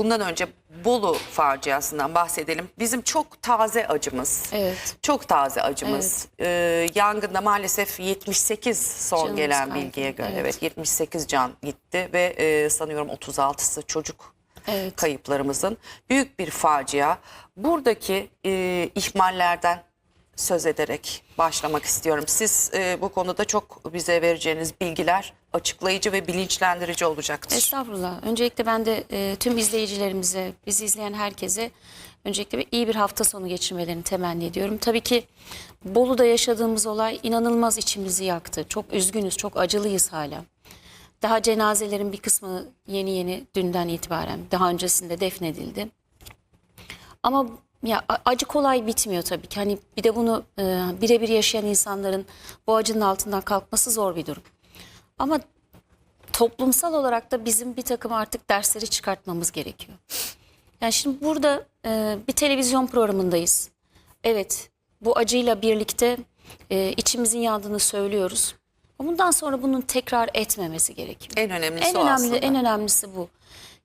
bundan önce Bolu faciasından bahsedelim. Bizim çok taze acımız. Evet. Çok taze acımız. Ee, yangında maalesef 78 son Canımız gelen kaydı, bilgiye göre evet. evet 78 can gitti ve e, sanıyorum 36'sı çocuk Evet. kayıplarımızın büyük bir facia. Buradaki e, ihmallerden söz ederek başlamak istiyorum. Siz e, bu konuda çok bize vereceğiniz bilgiler açıklayıcı ve bilinçlendirici olacaktır. Estağfurullah. Öncelikle ben de e, tüm izleyicilerimize, bizi izleyen herkese öncelikle bir iyi bir hafta sonu geçirmelerini temenni ediyorum. Tabii ki Bolu'da yaşadığımız olay inanılmaz içimizi yaktı. Çok üzgünüz, çok acılıyız hala. Daha cenazelerin bir kısmı yeni yeni dünden itibaren daha öncesinde defnedildi. Ama ya acı kolay bitmiyor tabii ki. Hani bir de bunu e, birebir yaşayan insanların bu acının altından kalkması zor bir durum. Ama toplumsal olarak da bizim bir takım artık dersleri çıkartmamız gerekiyor. Yani şimdi burada e, bir televizyon programındayız. Evet, bu acıyla birlikte e, içimizin yandığını söylüyoruz. Ama Bundan sonra bunun tekrar etmemesi gerekiyor. En önemlisi En o önemli, aslında. en önemlisi bu.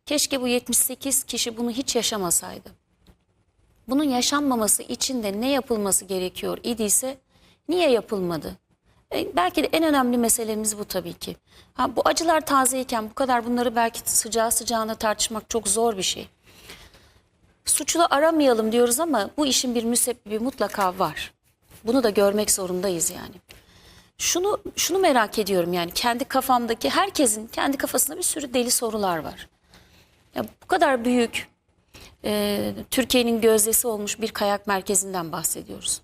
Keşke bu 78 kişi bunu hiç yaşamasaydı. Bunun yaşanmaması için de ne yapılması gerekiyor idiyse niye yapılmadı? E, belki de en önemli meselemiz bu tabii ki. Ha, bu acılar tazeyken bu kadar bunları belki sıcağı sıcağına tartışmak çok zor bir şey. Suçlu aramayalım diyoruz ama bu işin bir müsebbibi mutlaka var. Bunu da görmek zorundayız yani. Şunu şunu merak ediyorum yani kendi kafamdaki herkesin kendi kafasında bir sürü deli sorular var. Ya bu kadar büyük e, Türkiye'nin gözdesi olmuş bir kayak merkezinden bahsediyoruz.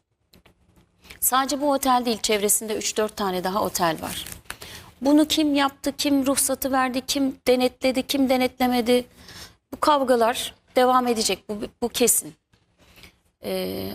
Sadece bu otel değil çevresinde 3-4 tane daha otel var. Bunu kim yaptı, kim ruhsatı verdi, kim denetledi, kim denetlemedi. Bu kavgalar devam edecek bu, bu kesin. Ee,